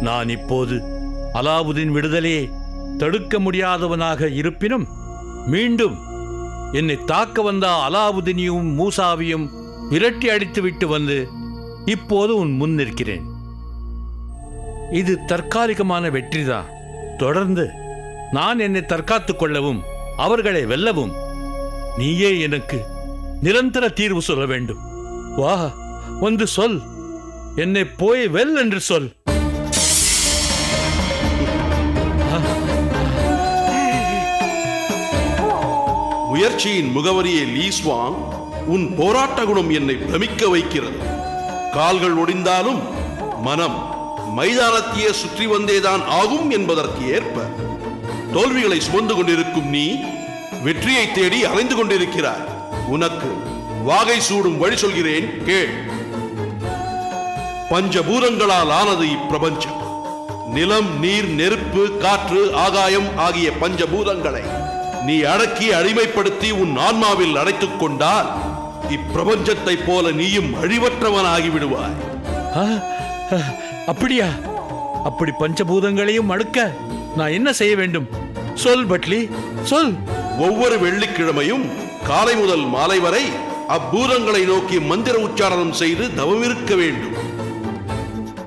நான் இப்போது அலாவுதீன் விடுதலையை தடுக்க முடியாதவனாக இருப்பினும் மீண்டும் என்னை தாக்க வந்த அலாவுதீனையும் மூசாவையும் விரட்டி அடித்துவிட்டு வந்து இப்போது உன் முன் நிற்கிறேன். இது தற்காலிகமான வெற்றிதான் தொடர்ந்து நான் என்னை தற்காத்துக் கொள்ளவும் அவர்களை வெல்லவும் நீயே எனக்கு நிரந்தர தீர்வு சொல்ல வேண்டும். வா வந்து சொல். என்னை போய் வெல் என்று சொல். முயற்சியின் முகவரியை லீஸ்வாங் உன் போராட்ட குணம் என்னை பிரமிக்க வைக்கிறது. கால்கள் ஒடிந்தாலும் மனம் மைதானத்தையே சுற்றி வந்தேதான் ஆகும் என்பதற்கு ஏற்ப தோல்விகளை சுமந்து கொண்டிருக்கும் நீ வெற்றியை தேடி அலைந்து கொண்டிருக்கிறாய். உனக்கு வாகை சூடும் வழி சொல்கிறேன் கேள். பஞ்சபூதங்களால் ஆனது இப்பிரபஞ்சம். நிலம் நீர் நெருப்பு காற்று ஆகாயம் ஆகிய பஞ்சபூதங்களை நீ அடக்கி அடிமைப்படுத்தி உன் ஆன்மாவில் அடைத்துக் கொண்டால் இப்பிரபஞ்சத்தைப் போல நீயும் அழிவற்றவனாகி விடுவாய் அப்படியா? அப்படி பஞ்சபூதங்களையும் அடுக்க நான் என்ன செய்ய வேண்டும்? சொல் பட்லி சொல். ஒவ்வொரு வெள்ளிக்கிழமையும் காலை முதல் மாலை வரை அப்பூதங்களை நோக்கி மந்திர உச்சாரணம் செய்து தவமிருக்க வேண்டும்.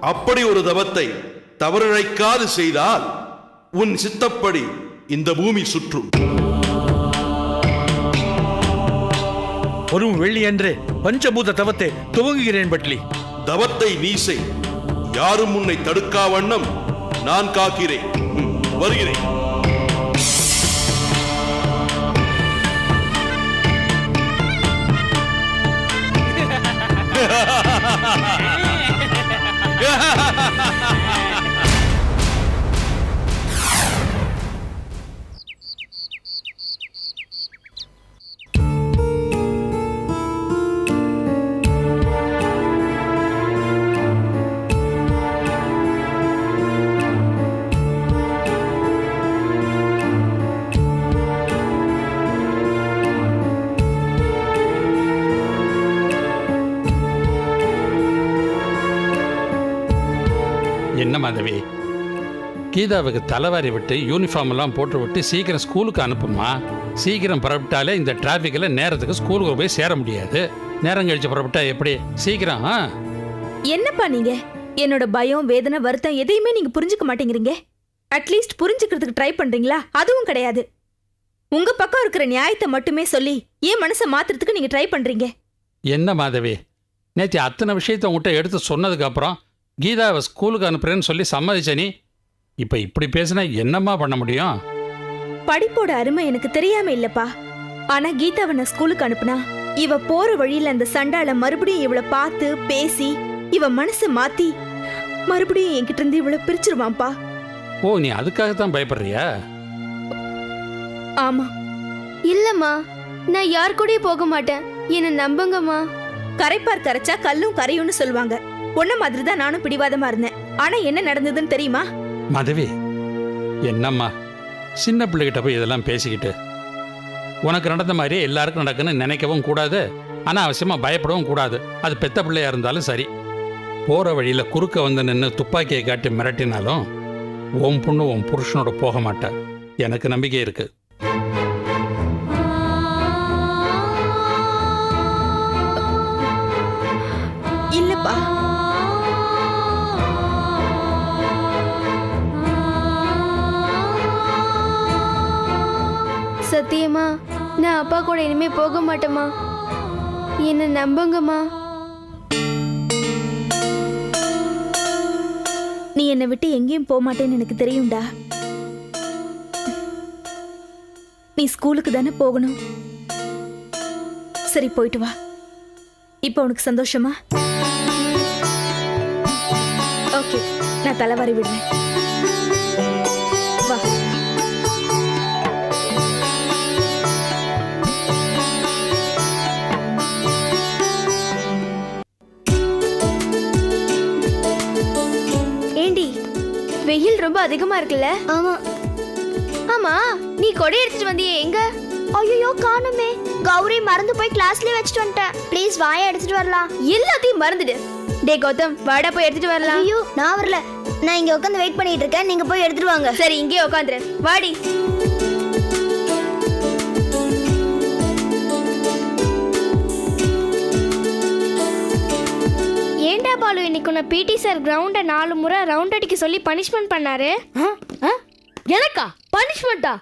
அப்படி ஒரு தவத்தை தவறிழைக்காது செய்தால் உன் சித்தப்படி இந்த பூமி சுற்றும். ஒரு வெள்ளி அன்று பஞ்சபூத தவத்தை துவங்குகிறேன் பட்லி. தவத்தை நீ செய் யாரும் உன்னை தடுக்கா வண்ணம் நான் காக்கிறேன். வருகிறேன். Yeah. என்ன மாதவி? கீதாவுக்கு தலைவாரி விட்டு யூனிஃபார்ம் எல்லாம் போட்டு விட்டு சீக்கிரம் ஸ்கூலுக்கு அனுப்புமா? சீக்கிரம் புறப்பட்டாலே இந்த டிராஃபிக்கில் நேரத்துக்கு ஸ்கூலுக்கு போய் சேர முடியாது. நேரம் கழிச்சு புறப்பட்டா எப்படி? சீக்கிரம் என்னப்பா நீங்க? என்னோட பயம் வேதனை வருத்தம் எதையுமே நீங்க புரிஞ்சுக்க மாட்டேங்கிறீங்க. அட்லீஸ்ட் புரிஞ்சுக்கிறதுக்கு ட்ரை பண்றீங்களா? அதுவும் கிடையாது. உங்க பக்கம் இருக்கிற நியாயத்தை மட்டுமே சொல்லி ஏன் மனசை மாத்துறதுக்கு நீங்க ட்ரை பண்றீங்க. என்ன மாதவி? நேற்று அத்தனை விஷயத்தை உங்கள்கிட்ட எடுத்து சொன்னதுக்கப்புறம் கீதாவை ஸ்கூலுக்கு அனுப்புறேன்னு சொல்லி சம்மதிச்ச நீ இப்போ இப்படி பேசினா என்னம்மா பண்ண முடியும்? படிப்போட அருமை எனக்கு தெரியாம இல்லப்பா. ஆனா கீதாவை நான் ஸ்கூலுக்கு அனுப்புனா இவ போற வழியில அந்த சண்டால மறுபடியும் இவள பார்த்து பேசி இவ மனசை மாத்தி மறுபடியும் என்கிட்ட இருந்து இவள பிரிச்சிருவான்ப்பா. ஓ நீ அதுக்காகத்தான் பயப்படுறியா? ஆமா. இல்லம்மா நான் யார் கூடயும் போக மாட்டேன். என்ன நம்புங்கம்மா. கரைப்பார் கரைச்சா கல்லும் கரையும்னு சொல்லுவாங்க. உன்ன மாதிரி தான் நானும் பிடிவாதமா இருந்தேன். ஆனா என்ன நடந்ததுன்னு தெரியுமா? மதவி என்னம்மா? சின்ன பிள்ளைகிட்ட போய் இதெல்லாம் பேசிக்கிட்டு. உனக்கு நடந்த மாதிரியே எல்லாருக்கும் நடக்குன்னு நினைக்கவும் கூடாது. அனாவசியமாக பயப்படவும் கூடாது. அது பெத்த பிள்ளையா இருந்தாலும் சரி. போகிற வழியில் குறுக்க வந்து நின்று துப்பாக்கியை காட்டி மிரட்டினாலும் உன் பொண்ணு உன் புருஷனோட போக மாட்டேன் எனக்கு நம்பிக்கை இருக்குது சத்தியமா? நான் அப்பா கூட இனிமே போக மாட்டேம்மா. என்ன நம்புங்கம்மா. நீ என்னை விட்டு எங்கேயும் போக மாட்டேன்னு எனக்கு தெரியும்டா. நீ ஸ்கூலுக்கு தானே போகணும். சரி போயிட்டு வா. இப்போ உனக்கு சந்தோஷமா? ஓகே நான் தலைவாரி விடுறேன். ரொம்ப அதிகமா இருக்குல்ல? ஆமா. ஆமா நீ கொடை எடுத்துட்டு வந்தியே எங்க? ஐயோ காணுமே. கௌரி மறந்து போய் கிளாஸ்லயே வச்சுட்டு வந்துட்டேன். ப்ளீஸ் வாயை எடுத்துட்டு வரலாம். எல்லாத்தையும் மறந்துடு. டே கௌதம் வாடா போய் எடுத்துட்டு வரலாம். ஐயோ நான் வரல. நான் இங்க உட்காந்து வெயிட் பண்ணிட்டு இருக்கேன். நீங்க போய் எடுத்துட்டு வாங்க. சரி இங்கே உட்காந்துரு. வாடி. பாலு இன்னைக்கு உன்னை பிடி சார் கிரவுண்ட நாலு முறை ரவுண்ட் அடிக்க சொல்லி பனிஷ்மெண்ட் பண்ணாரு? எனக்கா? பனிஷ்மெண்டா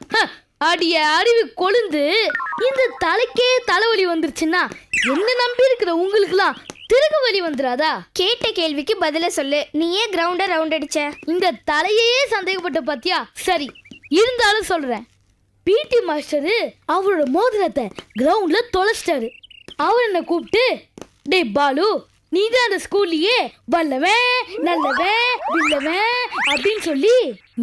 அடிய அறிவு கொழுந்து இந்த தலைக்கே தலைவலி வந்துருச்சுன்னா என்ன நம்பி இருக்கிற உங்களுக்குலாம் திருகு வலி வந்துடாதா கேட்ட கேள்விக்கு பதில சொல்லு. நீ ஏன் கிரவுண்ட ரவுண்ட் அடிச்ச. இந்த தலையையே சந்தேகப்பட்ட பாத்தியா? சரி இருந்தாலும் சொல்றேன். பிடி மாஸ்டரு அவரோட மோதிரத்தை கிரவுண்ட்ல தொலைச்சிட்டாரு. அவர் என்ன கூப்பிட்டு டேய் பாலு நீ தான் அந்த ஸ்கூல்லயே? வல்லவன் நல்லவன் வில்லவன் அப்படின்னு சொல்லி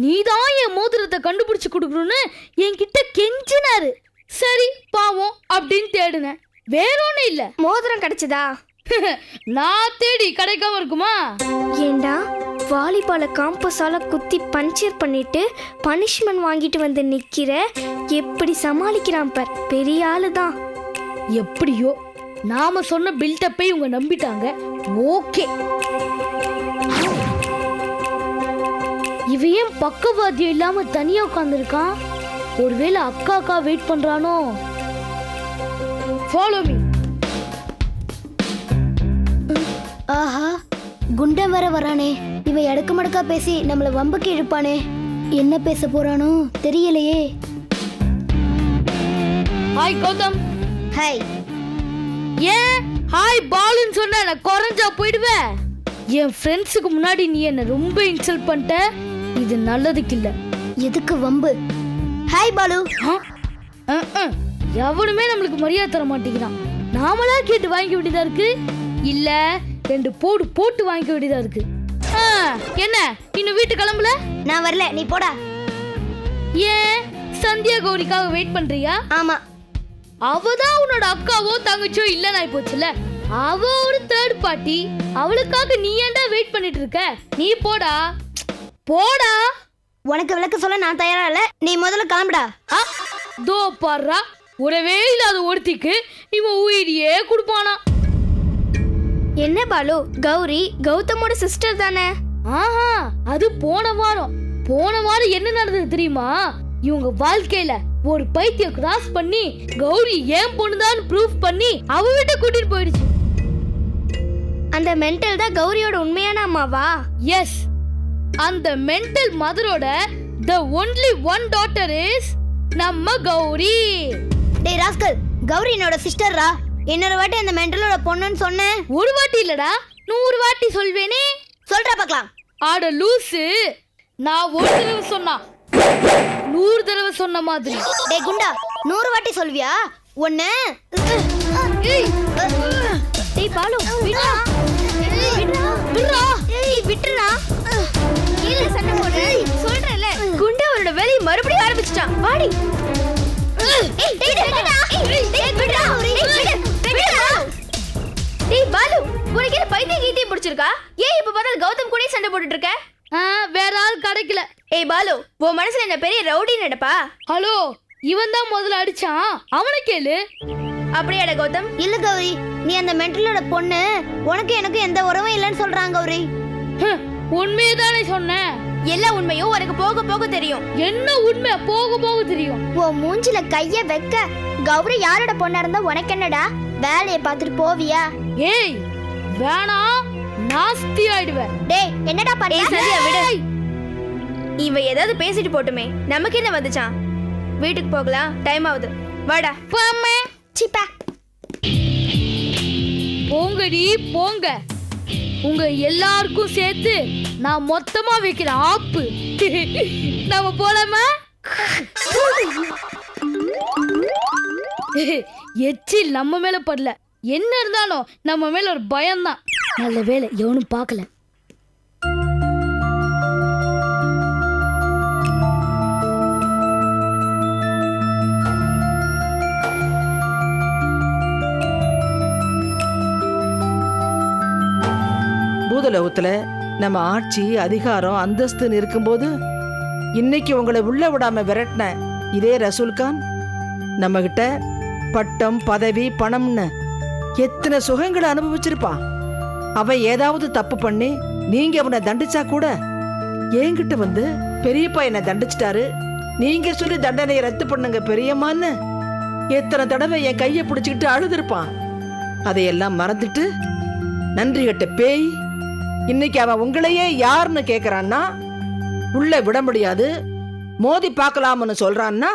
நீ தான் என் மோதிரத்தை கண்டுபிடிச்சு கொடுக்கணும்னு என்கிட்ட கெஞ்சினாரு. சரி பாவம் அப்படின்னு தேடினேன். வேற ஒன்றும் இல்லை. மோதிரம் கிடைச்சதா? நான் தேடி கிடைக்காம இருக்குமா? ஏண்டா வாலிபால காம்பஸால குத்தி பஞ்சர் பண்ணிட்டு பனிஷ்மெண்ட் வாங்கிட்டு வந்து நிக்கிற? எப்படி சமாளிக்கிறான் பார் பெரிய ஆளு தான் எப்படியோ நாம சொன்ன பில்டப்பை இவங்க நம்பிட்டாங்க. ஓகே இவ ஏன் பக்கவாத்தியம் இல்லாம தனியா உட்காந்துருக்கான் ஒருவேளை அக்கா அக்கா வெயிட் பண்றானோ? ஃபாலோ மீ ஆஹா குண்டன் வர வரானே. இவன் எடக்கு மடக்கா பேசி நம்மள வம்புக்கு இழுப்பானே என்ன பேச போறானோ தெரியலையே. ஹாய் கௌதம். ஹாய் ஏன்? ஹாய் பாலுன்னு சொன்ன நான் குறைஞ்சா போயிடுவேன். என் ஃப்ரெண்ட்ஸுக்கு முன்னாடி நீ என்ன ரொம்ப இன்சல்ட் பண்ணிட்ட. இது நல்லதுக்கு இல்லை. எதுக்கு வம்பு? ஹாய் பாலு. எவனுமே நம்மளுக்கு மரியாதை தர மாட்டேங்கிறான். நாமளா கேட்டு வாங்கிக்க வேண்டியதா இருக்கு? இல்ல ரெண்டு போடு போட்டு வாங்கிக்க வேண்டியதா இருக்கு. ஆ, என்ன? இன்னும் வீட்டு கிளம்பல? நான் வரல. நீ போடா. ஏன்? சந்தியா கௌரிக்காக வெயிட் பண்றியா? ஆமா. அவதான் உன்னோட அக்காவோ தங்கச்சியோ இல்லைன்னு ஆயி போச்சுல அவ ஒரு தேர்ட் பார்ட்டி அவளுக்காக நீ ஏன்டா வெயிட் பண்ணிட்டு இருக்க? நீ போடா. போடா. உனக்கு விளக்க சொல்ல நான் தயாரா இல்ல. நீ முதல்ல கிளம்புடா. தோ பாடுறா உறவே இல்லாத ஒருத்திக்கு இவன் உயிரியே கொடுப்பானா. என்ன பாலு? கௌரி கௌதமோட சிஸ்டர் தானே? ஆஹா அது போன வாரம். போன வாரம் என்ன நடந்தது தெரியுமா? இவங்க வாழ்க்கையில ஒரு பைத்தியம் கிராஸ் பண்ணி கௌரி ஏன் பொண்ணுதான் ப்ரூஃப் பண்ணி அவ வீட்டை கூட்டிட்டு போயிடுச்சு. அந்த மென்டல் தான் கௌரியோட உண்மையான அம்மாவா? எஸ் அந்த mental மதரோட the only one daughter is நம்ம கௌரி. டேய் ராஸ்கல் கௌரி என்னோட சிஸ்டர்ரா இன்னொரு வாட்டி அந்த மென்டலோட பொண்ணுன்னு சொன்னேன். ஒரு வாட்டி இல்லடா நூறு வாட்டி சொல்வேனே. சொல்றா பார்க்கலாம். ஆட லூசு. நான் ஒரு தடவை சொன்னா நூறு தடவை சொன்ன மாதிரி. டேய் குண்டா நூறு வாட்டி சொல்வியா? ஏய். டேய் பாலு விடுடா விடுடா விட்டுடா கீழே சண்டை போடு. சொல்றேன்ல. குண்டு அவரோட வேலையை மறுபடியும் ஆரம்பிச்சிட்டான். வாடி. ஏய் டேய் விடுடா டேய் விடுடா டேய் டேய் பாலு உனக்கு என்ன பைத்தியம் கீத்தியம் பிடிச்சிருக்கா? ஏன் இப்ப பார்த்தாலும் கௌதம் கூட சண்டை போட்டுட்டு இருக்க? வேற ஆள் கிடைக்கல. ஏய் பாலு உன் மனசுல என்ன பெரிய ரவுடி நடப்பா ஹலோ இவன் தான் முதல்ல அடிச்சான். அவனை கேளு. அப்படியாடா கௌதம்? இல்ல கௌரி நீ அந்த மென்டலோட பொண்ணு உனக்கு எனக்கு எந்த உறவும் இல்லைன்னு சொல்றாங்க கௌரி. உண்மையை தானே சொன்னேன். எல்லா உண்மையும் உனக்கு போக போக தெரியும். என்ன உண்மை? போக போக தெரியும். உன் மூஞ்சில கைய வைக்க கௌரி யாரோட பொண்ணா இருந்தா உனக்கு என்னடா? வேலையை பார்த்துட்டு போவியா? ஏய் வேணாம். நாஸ்தி ஆயிடுவேன். டேய் என்னடா பண்ண சரியா விடு. இவ ஏதாவது பேசிட்டு போட்டுமே. நமக்கு என்ன வந்துச்சான்? வீட்டுக்கு போகலாம். டைம் ஆகுது. வாடா. பாமே சிப்பா போங்கடி போங்க. உங்க எல்லாருக்கும் சேர்த்து நான் மொத்தமா வைக்கிற ஆப்பு. நாம போலாமா? எச்சில் நம்ம மேல படல. என்ன இருந்தாலும் நம்ம மேல ஒரு பயம்தான். நல்ல வேலை எவனும் பார்க்கல. பூதலோகத்துல நம்ம ஆட்சி அதிகாரம் அந்தஸ்துன்னு இருக்கும்போது இன்னைக்கு உங்களை உள்ள விடாம விரட்டின இதே ரசூல்கான் நம்மகிட்ட பட்டம் பதவி பணம்னு எத்தனை சுகங்களை அனுபவிச்சிருப்பான்? அவன் ஏதாவது தப்பு பண்ணி நீங்க அவனை தண்டிச்சா கூட என்கிட்ட வந்து பெரியப்பா என்னை தண்டிச்சிட்டாரு. நீங்க சொல்லி தண்டனையை ரத்து பண்ணுங்க பெரியம்மான்னு எத்தனை தடவை என் கையை பிடிச்சிக்கிட்டு அழுதுருப்பான். அதையெல்லாம் மறந்துட்டு நன்றி கட்ட பேய் இன்னைக்கு அவன் உங்களையே யாருன்னு கேட்கறான்னா உள்ள விட முடியாது மோதி பார்க்கலாம்னு சொல்றான்னா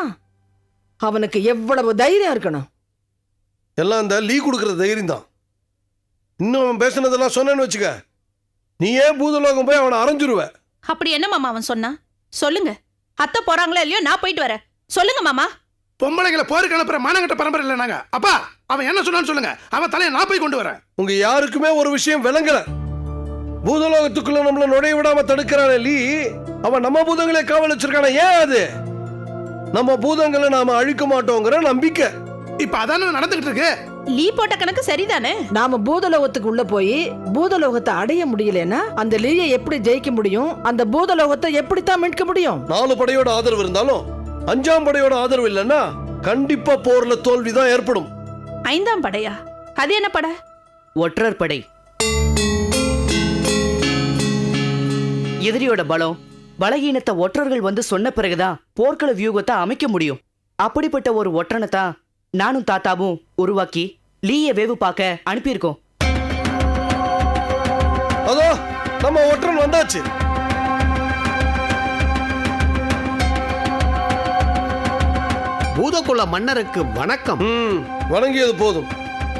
அவனுக்கு எவ்வளவு தைரியம் இருக்கணும்? எல்லாம் இந்த லீ கொடுக்குற தைரியம் தான். இன்னும் அவன் பேசுனதெல்லாம் சொன்னேன்னு வச்சுக்க. நீ ஏன் பூதலோகம் போய் அவனை அரைஞ்சிருவ? அப்படி என்ன மாமா அவன் சொன்னா? சொல்லுங்க. அத்தை போறாங்களோ இல்லையோ? நான் போயிட்டு வரேன். சொல்லுங்க மாமா. பொம்பளைகளை போருக்கு அனுப்புற மானங்கட்ட பரம்பரை இல்லை நாங்க. அப்பா அவன் என்ன சொன்னான்னு சொல்லுங்க. அவன் தலையை நான் போய் கொண்டு வரேன். உங்க யாருக்குமே ஒரு விஷயம் விளங்கல. பூதலோகத்துக்குள்ள நம்மள நுழைய விடாம தடுக்கிறானே லீ. அவன் நம்ம பூதங்களே காவல் வச்சிருக்கானே ஏன் அது? நம்ம பூதங்களை நாம அழிக்க மாட்டோங்கிற நம்பிக்கை. இப்ப அதானே நடந்துகிட்டு இருக்கு? லீ போட்ட கணக்கு சரிதானே? நாம பூதலோகத்துக்கு உள்ள போய் பூதலோகத்தை அடைய முடியலன்னா அந்த லீயை எப்படி ஜெயிக்க முடியும்? அந்த பூதலோகத்தை எப்படித்தான் மீட்க முடியும்? நாலு படையோட ஆதரவு இருந்தாலும் அஞ்சாம் படையோட ஆதரவு இல்லைன்னா கண்டிப்பா போர்ல தோல்விதான் ஏற்படும். ஐந்தாம் படையா? அது என்ன படை? ஒற்றர் படை. எதிரியோட பலம். பலகீனத்தை ஒற்றர்கள் வந்து சொன்ன பிறகுதான் போர்க்கள வியூகத்தை அமைக்க முடியும். அப்படிப்பட்ட ஒரு ஒற்றனை தான் நானும் தாத்தாவும் உருவாக்கி லீய வேவு பார்க்க அனுப்பியிருக்கோம். அதோ நம்ம ஒற்றன் வந்தாச்சு. பூதகுல மன்னருக்கு வணக்கம். ம் வணங்கியது போதும்.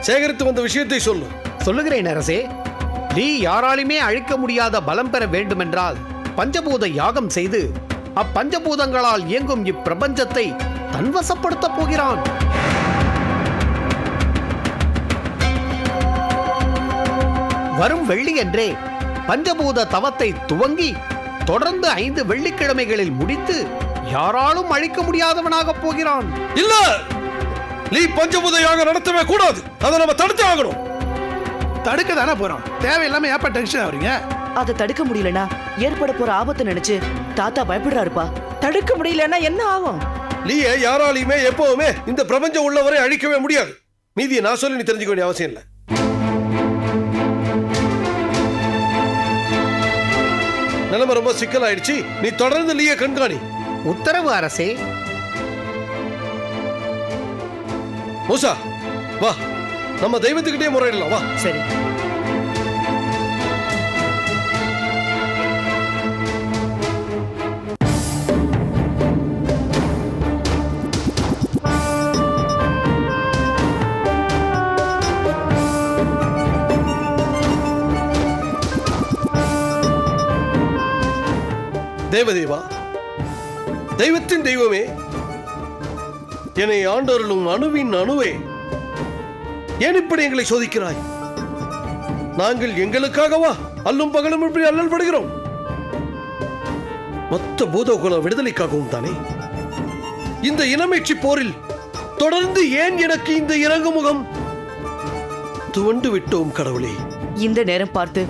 சேகரித்து வந்த விஷயத்தை சொல்லு. சொல்லுகிறேன் அரசே நீ யாராலுமே அழிக்க முடியாத பலம் பெற வேண்டுமென்றால் பஞ்சபூத யாகம் செய்து அப்பஞ்சபூதங்களால் இயங்கும் இப்பிரபஞ்சத்தை தன்வசப்படுத்தப் போகிறான். வரும் வெள்ளியன்றே பஞ்சபூத தவத்தை துவங்கி தொடர்ந்து ஐந்து வெள்ளிக்கிழமைகளில் முடித்து யாராலும் அழிக்க முடியாதவனாகப் போகிறான். இல்ல! நீ பஞ்சபூத யாகம் நடத்தவே கூடாது. அதை நம்ம தடுத்து ஆகணும். தடுக்க தானே போறோம். தேவையில்லாம ஏப்பா டென்ஷன் ஆகுறீங்க? அதை தடுக்க முடியலனா ஏற்பட போற ஆபத்தை நினைச்சு தாத்தா பயப்படுறாருப்பா. தடுக்க முடியலன்னா என்ன ஆகும்? லீய யாராலையுமே எப்பவுமே இந்த பிரபஞ்சம் உள்ளவரை அழிக்கவே முடியாது. மீதியை நான் சொல்லி நீ தெரிஞ்சுக்க வேண்டிய அவசியம் இல்லை. நிலைமை ரொம்ப சிக்கலாயிடுச்சு. நீ தொடர்ந்து லீய கண்காணி. உத்தரவு அரசே. மூசா வா. நம்ம தெய்வத்துக்கிட்டே முறையிடலாம் வா. சரி. தேவதேவா தெய்வத்தின் தெய்வமே என்னை ஆண்டவர்களும் அணுவின் அணுவே. ஏன் இப்படி எங்களை சோதிக்கிறாய்? நாங்கள் எங்களுக்காகவா அல்லும் பகலும் இப்படி அல்லல் படுகிறோம் மொத்த பூதகுல விடுதலைக்காகவும் தானே? இந்த இனமேட்சி போரில் தொடர்ந்து ஏன் எனக்கு இந்த இறங்கு முகம் துவண்டு விட்டோம் கடவுளே. இந்த நேரம் பார்த்து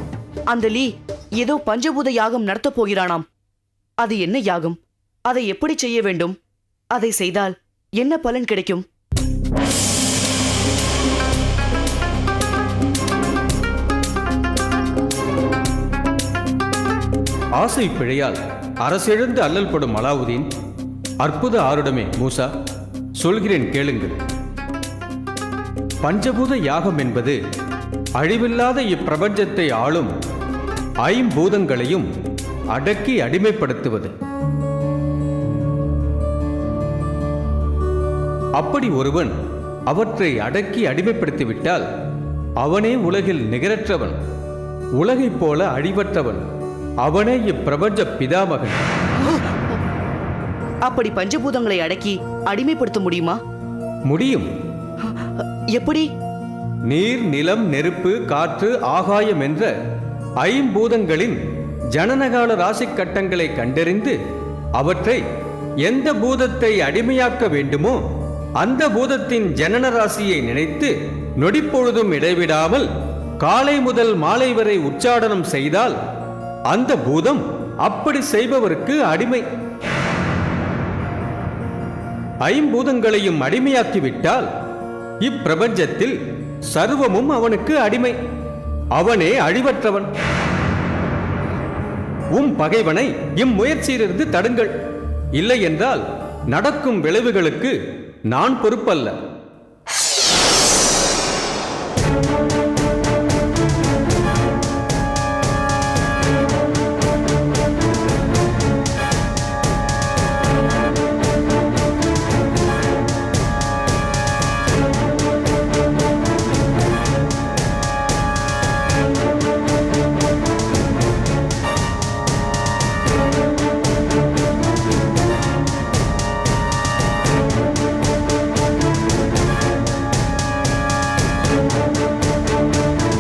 அந்த லீ ஏதோ பஞ்சபூத யாகம் நடத்தப் போகிறானாம். அது என்ன யாகம்? அதை எப்படி செய்ய வேண்டும்? அதை செய்தால் என்ன பலன் கிடைக்கும்? ஆசை பிழையால் அரசிழந்து அல்லல் படும் அலாவுதீன் அற்புத ஆருடமே மூசா சொல்கிறேன் கேளுங்கள். பஞ்சபூத யாகம் என்பது அழிவில்லாத இப்பிரபஞ்சத்தை ஆளும் ஐம்பூதங்களையும் அடக்கி அடிமைப்படுத்துவது. அப்படி ஒருவன் அவற்றை அடக்கி அடிமைப்படுத்திவிட்டால் அவனே உலகில் நிகரற்றவன் உலகைப் போல அழிவற்றவன் அவனே இப்பிரபஞ்ச பிதாமகன். அப்படி பஞ்சபூதங்களை அடக்கி அடிமைப்படுத்த முடியுமா? முடியும். எப்படி? நீர் நிலம் நெருப்பு காற்று ஆகாயம் என்ற ஐம்பூதங்களின் ஜனனகால ராசி கட்டங்களை கண்டறிந்து அவற்றை எந்த பூதத்தை அடிமையாக்க வேண்டுமோ அந்த பூதத்தின் ஜனன ராசியை நினைத்து நொடிப்பொழுதும் இடைவிடாமல் காலை முதல் மாலை வரை உச்சாடனம் செய்தால் அந்த பூதம் அப்படி செய்பவருக்கு அடிமை. ஐம்பூதங்களையும் அடிமையாக்கிவிட்டால் இப்பிரபஞ்சத்தில் சர்வமும் அவனுக்கு அடிமை. அவனே அழிவற்றவன். உம் பகைவனை இம்முயற்சியிலிருந்து தடுங்கள். இல்லை என்றால் நடக்கும் விளைவுகளுக்கு நான் பொறுப்பல்ல.